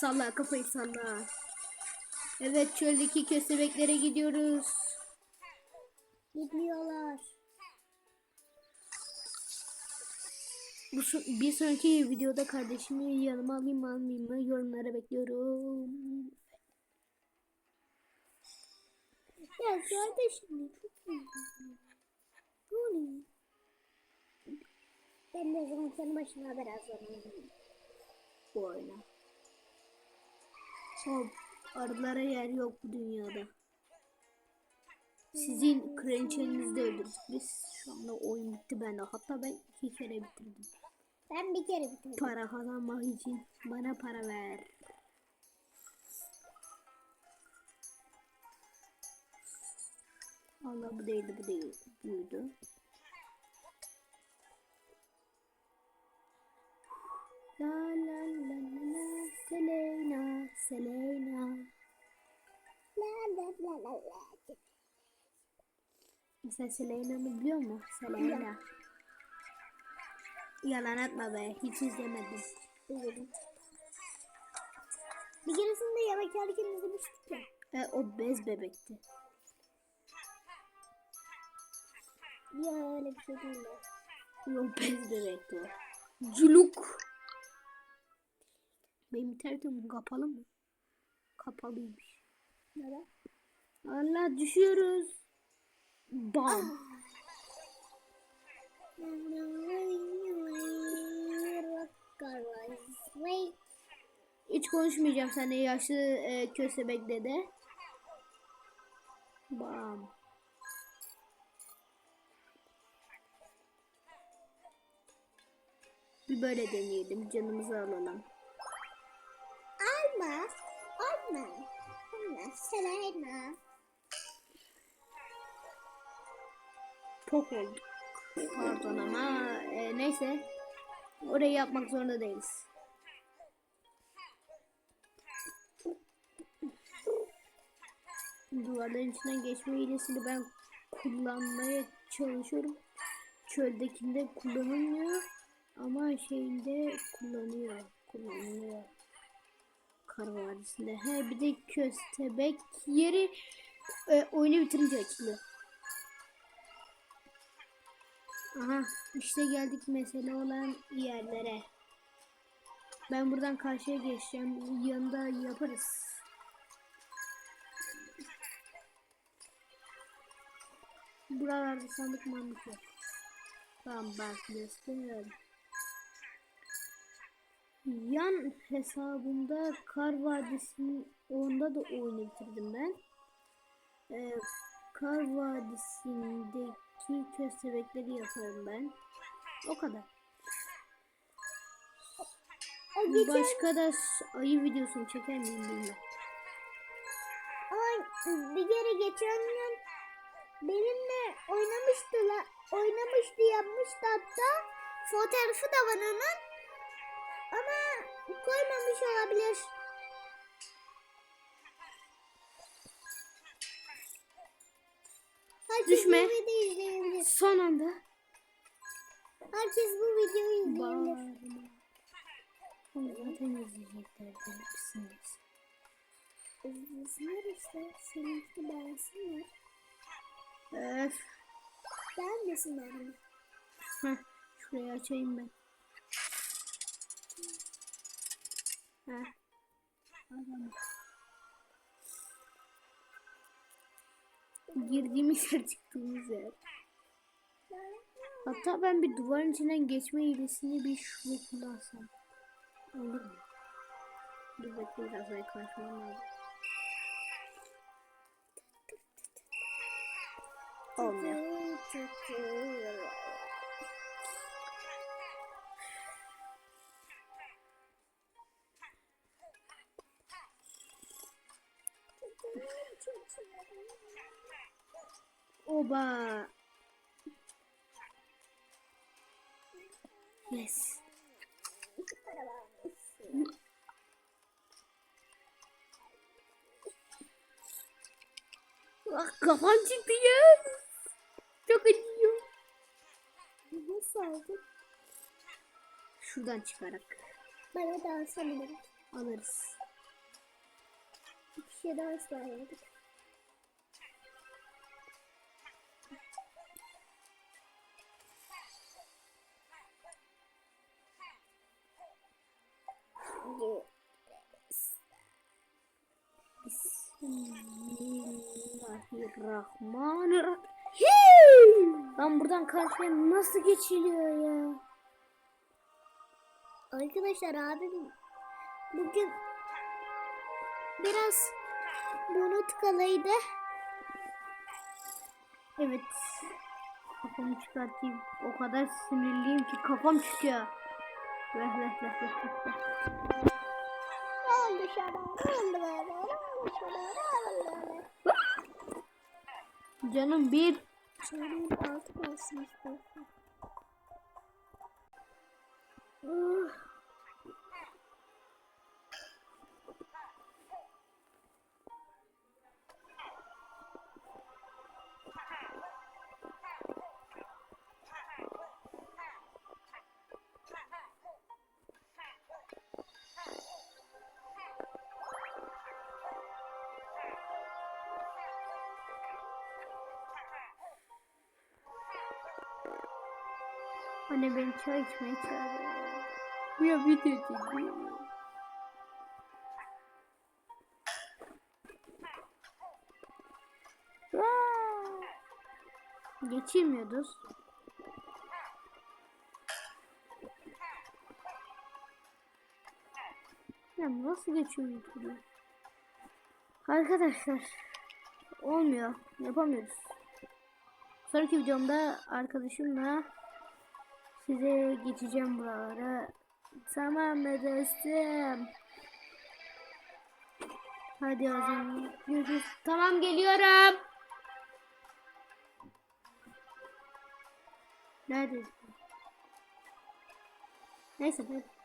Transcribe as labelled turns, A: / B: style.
A: Salla kafayı salla. Evet çöldeki köstebeklere gidiyoruz.
B: Gitmiyorlar.
A: Bu bir sonraki videoda kardeşimi yanıma alayım almayayım mı yorumlara bekliyorum.
B: Ya kardeşim çok. Bu ne? Ben de o zaman senin başına biraz oynayayım.
A: Bu oyuna. Hop. Arılara yer yok bu dünyada. Sizin de öldürdük. Biz şu anda oyun bitti bende. Hatta ben iki kere bitirdim.
B: Ben bir kere bitirdim.
A: Para kazanmak için bana para ver. Allah bu değildi bu değil. Buydu. La la la la la Selena Selena
B: La la la la la.
A: Sen Selena'nı biliyor musun? Selena. Yalan atma be. Hiç izlemedim.
B: Bilirim. Bir keresinde yemek yerken izlemiştik ya.
A: E, o bez bebekti.
B: Ya öyle bir şey değil. ya.
A: Yok bez bebekti o. Culuk. Benim internetim kapalı mı? Kapalıymış.
B: Neden?
A: Allah düşüyoruz. Bam. Hiç konuşmayacağım seninle yaşlı e, köstebek dede. Bam. Bir böyle deneyelim. Canımızı alalım.
B: Alma. Selena.
A: Tok olduk. Pardon ama e, neyse. Orayı yapmak zorunda değiliz. Duvarların içinden geçme hilesini ben kullanmaya çalışıyorum. Çöldekinde kullanılmıyor ama şeyinde kullanıyor. Kullanılıyor. Kar Vadisi'nde. He bir de köstebek yeri e, oyunu bitirince açılıyor. Aha işte geldik mesele olan yerlere. Ben buradan karşıya geçeceğim. Yanında yaparız. Buralarda sandık mandık yok. Tamam bak göster. Yan hesabımda Kar Vadisi'nin onda da oyunu bitirdim ben. Ee, Kar Vadisi'ndeki köstebekleri yaparım ben. O kadar.
B: O geçen
A: Başka da ayı videosunu çeker miyim bilmiyorum.
B: Ay, bir kere geçen gün benimle oynamıştı la, oynamıştı yapmıştı hatta fotoğrafı da var onun ama koymamış olabilir. Herkes
A: Düşme.
B: bu videoyu izleyebilir.
A: Son anda.
B: Herkes bu videoyu izleyebilir.
A: Onu zaten izleyecekler. Hepsiniz.
B: İzlesinler işte. Seninki beğensinler.
A: Öf.
B: Beğenmesinler mi?
A: Heh, şurayı açayım ben. Heh. Girdiğimiz yer çıktığımız yer. Hatta ben bir duvarın içinden geçme hilesini bir şunu kullansam. Olur mu? Dur bekle biraz yaklaşmam lazım. Olmuyor. Oba. Yes. Ah, kafam çıktı ya. Çok acıyor.
B: Nasıl aldın?
A: Şuradan çıkarak
B: Bana da beni.
A: alırız.
B: kişiye daha ısrar
A: Bismillahirrahmanirrahim. Lan buradan karşıya nasıl geçiliyor ya?
B: Arkadaşlar abim bugün biraz bunu tıkalıydı.
A: Evet. Kafamı çıkartayım. O kadar sinirliyim ki kafam çıkıyor. Veh veh veh veh veh.
B: Ne oldu Şaban? Ne oldu böyle? Ne oldu Şaban?
A: Canım bir.
B: Canım altı kalsın istersen.
A: Ah. Anne beni çay içmeye çağırıyor. Bu ya video çekiyor. Aa! Geçilmiyoruz. Ya nasıl geçiyor YouTube'u? Arkadaşlar olmuyor. Yapamıyoruz. Sonraki videomda arkadaşımla size geçeceğim buralara. Tamam mı dostum? Hadi o zaman. Görüşürüz. Tamam geliyorum. Neredesin? Neyse hadi.